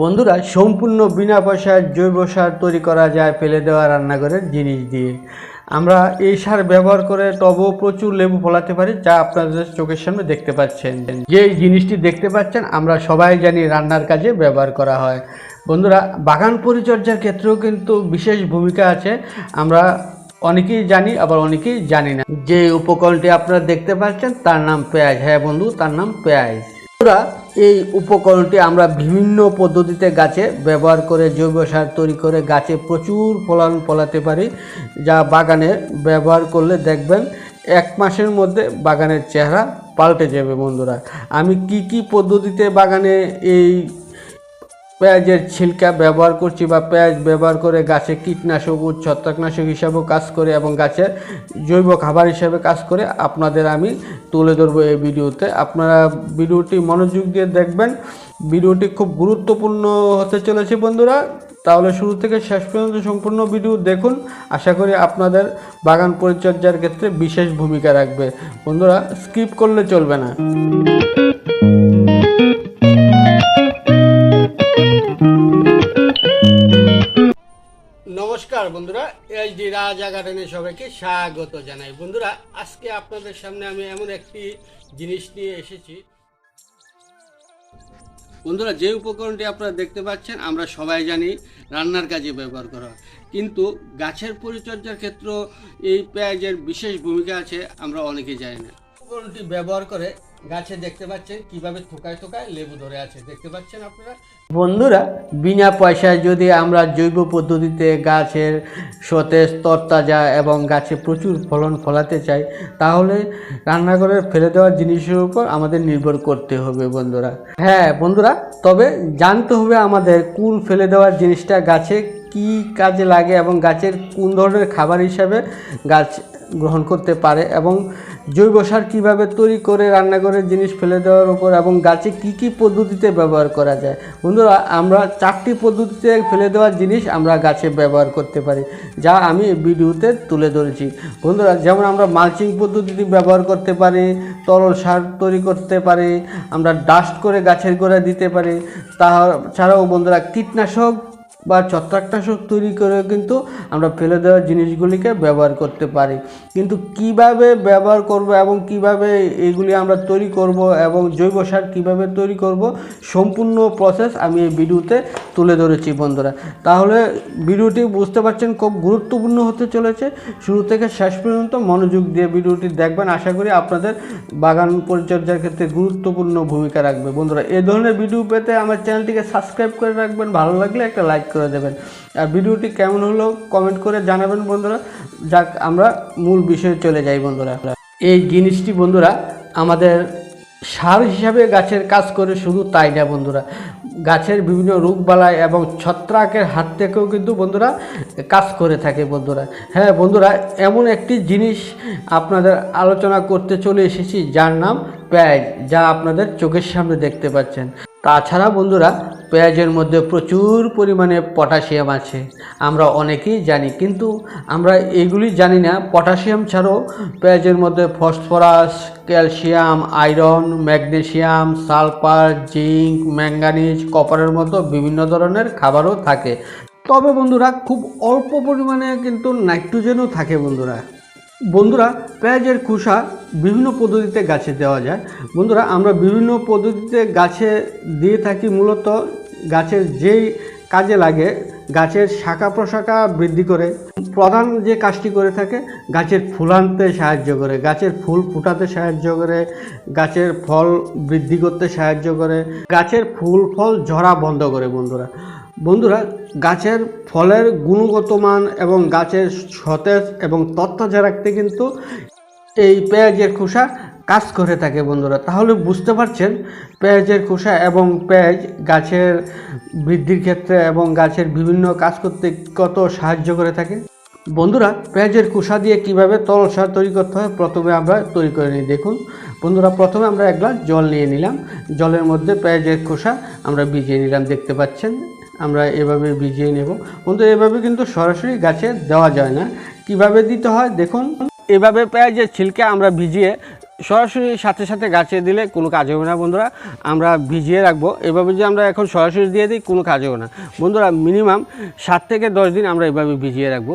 বন্ধুরা, সম্পূর্ণ বিনা পয়সায় জৈব সার তৈরি করা যায় ফেলে দেওয়া রান্নাঘরের জিনিস দিয়ে। আমরা এই সার ব্যবহার করে টবেও প্রচুর লেবু ফলাতে পারি, যা আপনাদের চোখের সামনে দেখতে পাচ্ছেন। যে জিনিসটি দেখতে পাচ্ছেন, আমরা সবাই জানি রান্নার কাজে ব্যবহার করা হয়। বন্ধুরা, বাগান পরিচর্যার ক্ষেত্রেও কিন্তু বিশেষ ভূমিকা আছে। আমরা অনেকেই জানি, আবার অনেকেই জানি না। যে উপকরণটি আপনারা দেখতে পাচ্ছেন, তার নাম পেঁয়াজ। হ্যাঁ বন্ধু, তার নাম পেঁয়াজ। বন্ধুরা এই উপকরণটি আমরা বিভিন্ন পদ্ধতিতে গাছে ব্যবহার করে জৈব সার তৈরি করে গাছে প্রচুর ফলন ফলাতে পারি, যা বাগানে ব্যবহার করলে দেখবেন এক মাসের মধ্যে বাগানের চেহারা পাল্টে যাবে বন্ধুরা। আমি কি কি পদ্ধতিতে বাগানে এই পেঁয়াজের ছিলকা ব্যবহার করছি বা পেঁয়াজ ব্যবহার করে গাছে কীটনাশক ও ছত্রাকনাশক হিসাবেও কাজ করে এবং গাছের জৈব খাবার হিসাবে কাজ করে আপনাদের আমি তুলে ধরবো এই ভিডিওতে। আপনারা ভিডিওটি মনোযোগ দিয়ে দেখবেন। ভিডিওটি খুব গুরুত্বপূর্ণ হতে চলেছে বন্ধুরা। তাহলে শুরু থেকে শেষ পর্যন্ত সম্পূর্ণ ভিডিও দেখুন। আশা করি আপনাদের বাগান পরিচর্যার ক্ষেত্রে বিশেষ ভূমিকা রাখবে। বন্ধুরা, স্কিপ করলে চলবে না। বন্ধুরা এইচডি রাজা গার্ডেনে সবাইকে স্বাগত জানাই। বন্ধুরা, আজকে আপনাদের সামনে আমি এমন একটি জিনিস নিয়ে এসেছি। বন্ধুরা, যে উপকরণটি আপনারা দেখতে পাচ্ছেন, আমরা সবাই জানি রান্নার কাজে ব্যবহার করা কিন্তু গাছের পরিচর্যার ক্ষেত্রে এই পেঁয়াজের বিশেষ ভূমিকা আছে, আমরা অনেকে জানি না। উপকরণটি ব্যবহার করে গাছে দেখতে পাচ্ছেন কীভাবে থোকায় থোকায় লেবু ধরে আছে, দেখতে পাচ্ছেন আপনারা? বন্ধুরা, বিনা পয়সায় যদি আমরা জৈব পদ্ধতিতে গাছের সতেজ, তরতাজা এবং গাছে প্রচুর ফলন ফলাতে চাই, তাহলে রান্নাঘরের ফেলে দেওয়া জিনিসের উপর আমাদের নির্ভর করতে হবে বন্ধুরা। হ্যাঁ বন্ধুরা, তবে জানতে হবে আমাদের কোন ফেলে দেওয়ার জিনিসটা গাছে কি কাজে লাগে এবং গাছের কোন ধরনের খাবার হিসাবে গাছ গ্রহণ করতে পারে এবং জৈব সার কীভাবে তৈরি করে রান্নাঘরের জিনিস ফেলে দেওয়ার উপর এবং গাছে কি কি পদ্ধতিতে ব্যবহার করা যায়? বন্ধুরা, আমরা চারটি পদ্ধতিতে ফেলে দেওয়ার জিনিস আমরা গাছে ব্যবহার করতে পারি, যা আমি ভিডিওতে তুলে ধরেছি। বন্ধুরা, যেমন আমরা মালচিং পদ্ধতিতে ব্যবহার করতে পারি, তরল সার তৈরি করতে পারি, আমরা ডাস্ট করে গাছের গোড়ায় দিতে পারি তাছাড়াও বন্ধুরা, কীটনাশক বা ছত্রাকনাশক তৈরি করে কিন্তু আমরা ফেলে দেওয়া জিনিসগুলিকে ব্যবহার করতে পারি। কিন্তু কীভাবে ব্যবহার করব এবং কীভাবে এগুলি আমরা তৈরি করব এবং জৈব সার কীভাবে তৈরি করব সম্পূর্ণ প্রসেস আমি এই ভিডিওতে তুলে ধরেছি বন্ধুরা। তাহলে ভিডিওটি বুঝতে পারছেন খুব গুরুত্বপূর্ণ হতে চলেছে। শুরু থেকে শেষ পর্যন্ত মনোযোগ দিয়ে ভিডিওটি দেখবেন। আশা করি আপনাদের বাগান পরিচর্যার ক্ষেত্রে গুরুত্বপূর্ণ ভূমিকা রাখবে। বন্ধুরা, এ ধরনের ভিডিও পেতে আমার চ্যানেলটিকে সাবস্ক্রাইব করে রাখবেন। ভালো লাগলে একটা লাইক করে দেবেন। আর ভিডিওটি কেমন হলো কমেন্ট করে জানাবেন বন্ধুরা। যাক, আমরা মূল বিষয়ে চলে যাই বন্ধুরা। এই জিনিসটি বন্ধুরা, আমাদের সার হিসাবে গাছের কাজ করে শুধু তাই না বন্ধুরা। গাছের বিভিন্ন রোগবালাই এবং ছত্রাকের হাত থেকেও কিন্তু বন্ধুরা কাজ করে থাকে বন্ধুরা। হ্যাঁ বন্ধুরা, এমন একটি জিনিস আপনাদের আলোচনা করতে চলে এসেছি, যার নাম পেঁয়াজ যা আপনাদের চোখের সামনে দেখতে পাচ্ছেন। তাছাড়া বন্ধুরা, পেঁয়াজের মধ্যে প্রচুর পরিমাণে পটাশিয়াম আছে। আমরা অনেকেই জানি, কিন্তু আমরা এগুলি জানি না। পটাশিয়াম ছাড়াও পেঁয়াজের মধ্যে phosphorus, calcium, iron magnesium sulphur, zinc, manganese, কপারের মতো বিভিন্ন ধরনের খাবারও থাকে। তবে বন্ধুরা, খুব অল্প পরিমাণে কিন্তু নাইট্রোজেনও থাকে বন্ধুরা। বন্ধুরা, পেঁয়াজের খোসা বিভিন্ন পদ্ধতিতে গাছে দেওয়া যায়। বন্ধুরা, আমরা বিভিন্ন পদ্ধতিতে গাছে দিয়ে থাকি মূলত গাছের যেই কাজে লাগে, গাছের শাখা প্রশাখা বৃদ্ধি করে। প্রধান যে কাজটি করে থাকে, গাছের ফুল আনতে সাহায্য করে, গাছের ফুল ফুটাতে সাহায্য করে, গাছের ফল বৃদ্ধি করতে সাহায্য করে, গাছের ফুল ফল ঝরা বন্ধ করে বন্ধুরা। বন্ধুরা, গাছের ফলের গুণগত মান এবং গাছের সতেজ এবং তত্তাজা রাখতে কিন্তু এই পেঁয়াজের খোসা কাজ করে থাকে বন্ধুরা। তাহলে বুঝতে পারছেন, পেঁয়াজের খোসা এবং পেঁয়াজ গাছের বৃদ্ধির ক্ষেত্রে এবং গাছের বিভিন্ন কাজ করতে কত সাহায্য করে থাকে? বন্ধুরা, পেঁয়াজের খোসা দিয়ে কীভাবে তরল সার তৈরি করতে হয় প্রথমে আমরা তৈরি করে নিই। দেখুন, বন্ধুরা, প্রথমে আমরা এক গ্লাস জল নিয়ে নিলাম। জলের মধ্যে পেঁয়াজের খোসা আমরা ভিজিয়ে নিলাম, দেখতে পাচ্ছেন। আমরা এভাবে ভিজিয়ে নেব। কিন্তু এভাবে কিন্তু সরাসরি গাছে দেওয়া যায় না। কীভাবে দিতে হয়? দেখুন। এভাবে পেঁয়াজের ছিলকে আমরা ভিজিয়ে সরাসরি সাথে সাথে গাছে দিলে কোনো কাজ হবে না বন্ধুরা। আমরা ভিজিয়ে রাখব। এভাবে যে আমরা এখন সরাসরি দিয়ে দিই, কোনো কাজ হবে না। বন্ধুরা, মিনিমাম সাত থেকে দশ দিন আমরা এভাবে ভিজিয়ে রাখব।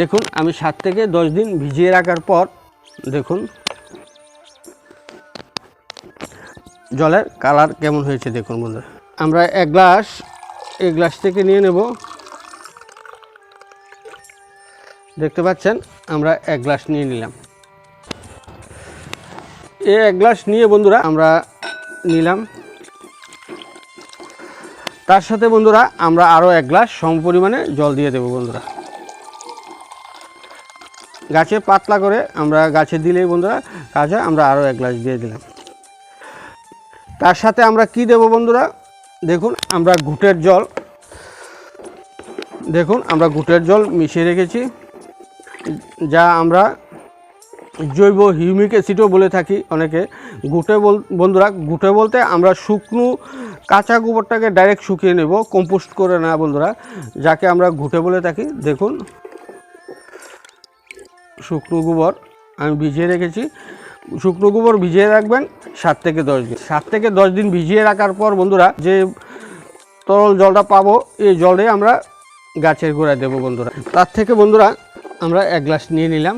দেখুন, আমি সাত থেকে দশ দিন ভিজিয়ে রাখার পর, দেখুন, জলের কালার কেমন হয়েছে দেখুন বন্ধুরা। আমরা এক গ্লাস এই গ্লাস থেকে নিয়ে নেব। দেখতে পাচ্ছেন, আমরা এক গ্লাস নিয়ে নিলাম। এই এক গ্লাস নিয়ে বন্ধুরা, আমরা নিলাম। তার সাথে বন্ধুরা, আমরা আরও এক গ্লাস সম পরিমাণে জল দিয়ে দেবো বন্ধুরা। গাছে পাতলা করে আমরা গাছে দিলেই বন্ধুরা কাজে আমরা আরও এক গ্লাস দিয়ে দিলাম। তার সাথে আমরা কি দেব বন্ধুরা? দেখুন, আমরা ঘুটের জল, দেখুন, আমরা ঘুটের জল মিশিয়ে রেখেছি, যা আমরা জৈব হিউমিক অ্যাসিডও বলে থাকি অনেকে। গুটে বল, বন্ধুরা গুটে বলতে আমরা শুকনো কাঁচা গোবরটাকে ডাইরেক্ট শুকিয়ে নেব কম্পোস্ট করে না, বন্ধুরা, যাকে আমরা ঘুটে বলে থাকি। দেখুন, শুকনো গোবর আমি ভিজিয়ে রেখেছি। শুকনো গোবর ভিজিয়ে রাখবেন সাত থেকে দশ দিন। সাত থেকে দশ দিন ভিজিয়ে রাখার পর বন্ধুরা, যে তরল জলটা পাবো, এই জলে আমরা গাছের গোড়ায় দেবো বন্ধুরা। তার থেকে বন্ধুরা, আমরা এক গ্লাস নিয়ে নিলাম।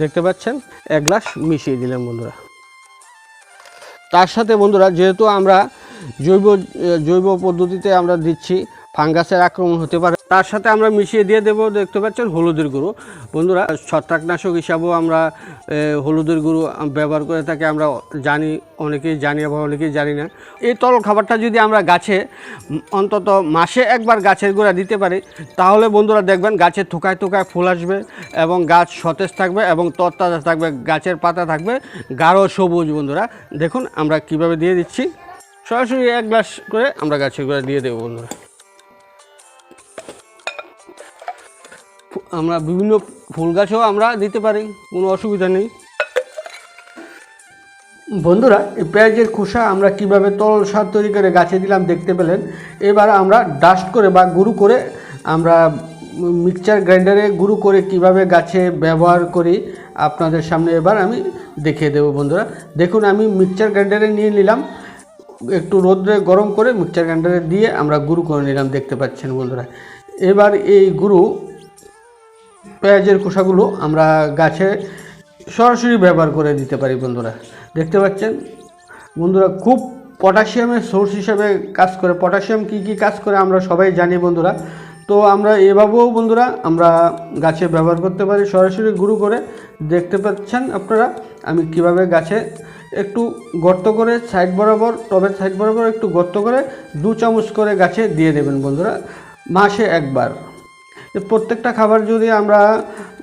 দেখতে পাচ্ছেন, এক গ্লাস মিশিয়ে দিলাম বন্ধুরা। তার সাথে বন্ধুরা, যেহেতু আমরা জৈব জৈব পদ্ধতিতে আমরা দিচ্ছি ফাঙ্গাসের আক্রমণ হতে পারে। তার সাথে আমরা মিশিয়ে দিয়ে দেবো, দেখতে পাচ্ছেন, হলুদের গুঁড়ো। বন্ধুরা, ছত্রাকনাশক হিসাবেও আমরা হলুদের গুঁড়ো ব্যবহার করে থাকি। আমরা জানি, অনেকেই জানি আবার অনেকেই জানি না। এই তরল খাবারটা যদি আমরা গাছে, অন্তত মাসে একবার গাছের গোড়া দিতে পারি, তাহলে বন্ধুরা দেখবেন গাছের থোকায় থোকায় ফুল আসবে এবং গাছ সতেজ থাকবে এবং তরতাজা থাকবে, গাছের পাতা থাকবে, গাঢ় সবুজ বন্ধুরা। দেখুন, আমরা কীভাবে দিয়ে দিচ্ছি। সরাসরি এক গ্লাস করে আমরা গাছের গোড়া দিয়ে দেবো বন্ধুরা। আমরা বিভিন্ন ফুল গাছও আমরা দিতে পারি, কোনো অসুবিধা নেই। বন্ধুরা, এই পেঁয়াজের খোসা আমরা কীভাবে তরল সার তৈরি করে গাছে দিলাম দেখতে পেলেন। এবার আমরা ডাস্ট করে বা গুঁড়ো করে আমরা মিক্সচার গ্রাইন্ডারে গুঁড়ো করে কীভাবে গাছে ব্যবহার করি আপনাদের সামনে এবার আমি দেখিয়ে দেবো বন্ধুরা। দেখুন, আমি মিক্সচার গ্রাইন্ডারে নিয়ে নিলাম। একটু রোদ্রে গরম করে মিক্সচার গ্রাইন্ডারে দিয়ে আমরা গুঁড়ো করে নিলাম দেখতে পাচ্ছেন বন্ধুরা। এবার এই গুঁড়ো পেঁয়াজের খোসাগুলো আমরা গাছে সরাসরি ব্যবহার করে দিতে পারি বন্ধুরা। দেখতে পাচ্ছেন? বন্ধুরা, খুব পটাশিয়ামের সোর্স হিসাবে কাজ করে। পটাশিয়াম কি কি কাজ করে আমরা সবাই জানি বন্ধুরা। তো আমরা এভাবেও বন্ধুরা আমরা গাছে ব্যবহার করতে পারি। সরাসরি গুঁড়ো করে দেখতে পাচ্ছেন আপনারা? আমি কীভাবে গাছে একটু গর্ত করে সাইড বরাবর, টবের সাইড বরাবর একটু গর্ত করে দু চামচ করে গাছে দিয়ে দেবেন বন্ধুরা। মাসে একবার। প্রত্যেকটা খাবার যদি আমরা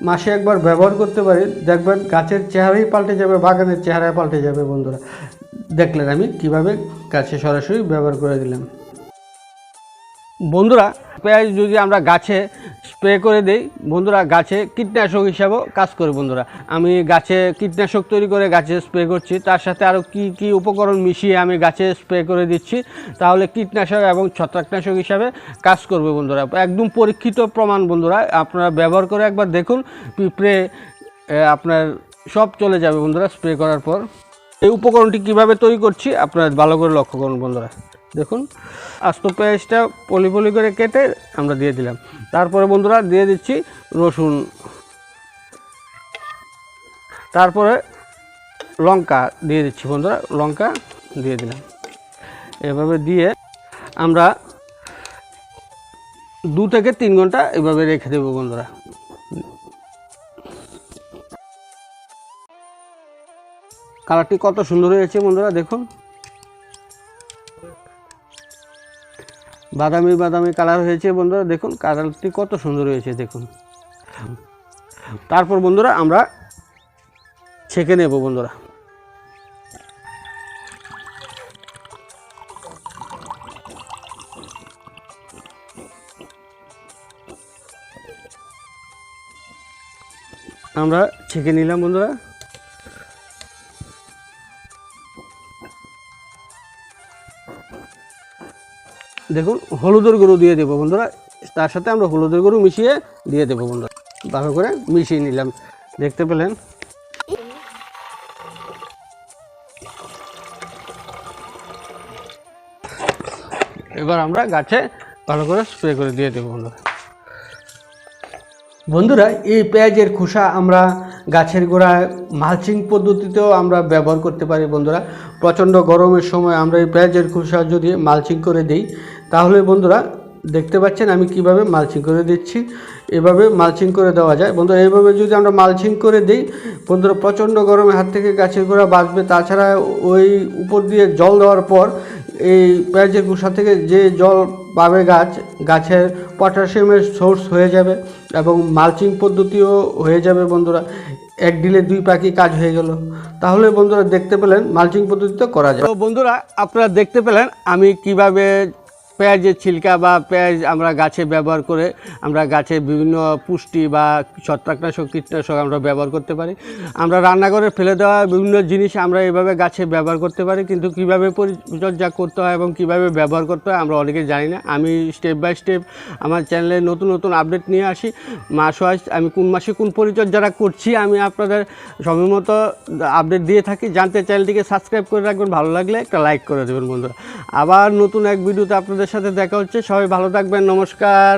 মাসে একবার ব্যবহার করতে পারি, দেখবেন গাছের চেহারাই পাল্টে যাবে, বাগানের চেহারায় পাল্টে যাবে বন্ধুরা। দেখলেন আমি কীভাবে গাছে সরাসরি ব্যবহার করে দিলাম। বন্ধুরা পেঁয়াজ যদি আমরা গাছে স্প্রে করে দেই, বন্ধুরা গাছে কীটনাশক হিসাবেও কাজ করে বন্ধুরা। আমি গাছে কীটনাশক তৈরি করে গাছে স্প্রে করছি, তার সাথে আরও কি কি উপকরণ মিশিয়ে আমি গাছে স্প্রে করে দিচ্ছি, তাহলে কীটনাশক এবং ছত্রাকনাশক হিসাবে কাজ করবে বন্ধুরা। একদম পরীক্ষিত প্রমাণ বন্ধুরা, আপনারা ব্যবহার করে একবার দেখুন, পিঁপড়ে আপনার সব চলে যাবে বন্ধুরা স্প্রে করার পর। এই উপকরণটি কীভাবে তৈরি করছি, আপনারা ভালো করে লক্ষ্য করুন বন্ধুরা। দেখুন, আস্ত পেঁয়াজটা পলি পলি করে কেটে আমরা দিয়ে দিলাম। তারপরে বন্ধুরা দিয়ে দিচ্ছি রসুন। তারপরে লঙ্কা দিয়ে দিচ্ছি বন্ধুরা, লঙ্কা দিয়ে দিলাম। এভাবে দিয়ে আমরা দু থেকে তিন ঘণ্টা এভাবে রেখে দেবো বন্ধুরা। কালারটি কত সুন্দর হয়েছে বন্ধুরা, দেখুন। বাদামি বাদামি কালার হয়েছে বন্ধুরা, দেখুন, কালারটি কত সুন্দর হয়েছে, দেখুন। তারপর বন্ধুরা, আমরা ছেঁকে নেব বন্ধুরা। আমরা ছেঁকে নিলাম বন্ধুরা। দেখুন, হলুদের গুঁড়ো দিয়ে দেবো বন্ধুরা। তার সাথে আমরা হলুদের গুঁড়ো মিশিয়ে দিয়ে দেবো বন্ধুরা। ভালো করে মিশিয়ে নিলাম। দেখতে পেলেন? এবার আমরা গাছে ভালো করে স্প্রে করে দিয়ে দেবো বন্ধুরা। বন্ধুরা, এই পেঁয়াজের খোসা আমরা গাছের গোড়ায় মালচিং পদ্ধতিতেও আমরা ব্যবহার করতে পারি বন্ধুরা। প্রচণ্ড গরমের সময় আমরা এই পেঁয়াজের খোসা যদি মালচিং করে দিই তাহলে বন্ধুরা, দেখতে পাচ্ছেন আমি কীভাবে মালচিং করে দিচ্ছি। এভাবে মালচিং করে দেওয়া যায়। বন্ধুরা এইভাবে যদি আমরা মালচিং করে দিই, বন্ধুরা, প্রচণ্ড গরমে হাত থেকে গাছের গোড়া বাঁচবে। তাছাড়া ওই উপর দিয়ে জল দেওয়ার পর, এই পেঁয়াজের খোসা থেকে যে জল পাবে গাছ, গাছের পটাশিয়ামের সোর্স হয়ে যাবে এবং মালচিং পদ্ধতিও হয়ে যাবে বন্ধুরা। এক ডিলে দুই পাখি কাজ হয়ে গেল। তাহলে বন্ধুরা, দেখতে পেলেন মালচিং পদ্ধতিতে করা যায়। বন্ধুরা, আপনারা দেখতে পেলেন আমি কীভাবে পেঁয়াজের ছিলকা বা পেঁয়াজ আমরা গাছে ব্যবহার করে আমরা গাছে বিভিন্ন পুষ্টি বা ছত্রাকনাশক কীটনাশক আমরা ব্যবহার করতে পারি। আমরা রান্নাঘরে ফেলে দেওয়া বিভিন্ন জিনিস আমরা এভাবে গাছে ব্যবহার করতে পারি, কিন্তু কীভাবে পরিচর্যা করতে হয় এবং কীভাবে ব্যবহার করতে হয় আমরা অনেকে জানি না। আমি স্টেপ বাই স্টেপ আমার চ্যানেলে নতুন নতুন আপডেট নিয়ে আসি। মাস ওয়াইজ আমি কোন মাসে কোন পরিচর্যাটা করছি আমি আপনাদের সময় মতো আপডেট দিয়ে থাকি। জানতে চ্যানেলটিকে সাবস্ক্রাইব করে রাখবেন, ভালো লাগলে একটা লাইক করে দেবেন বন্ধুরা। আবার নতুন এক ভিডিওতে আপনাদের সাথে দেখা হচ্ছে। সবাই ভালো থাকবেন নমস্কার।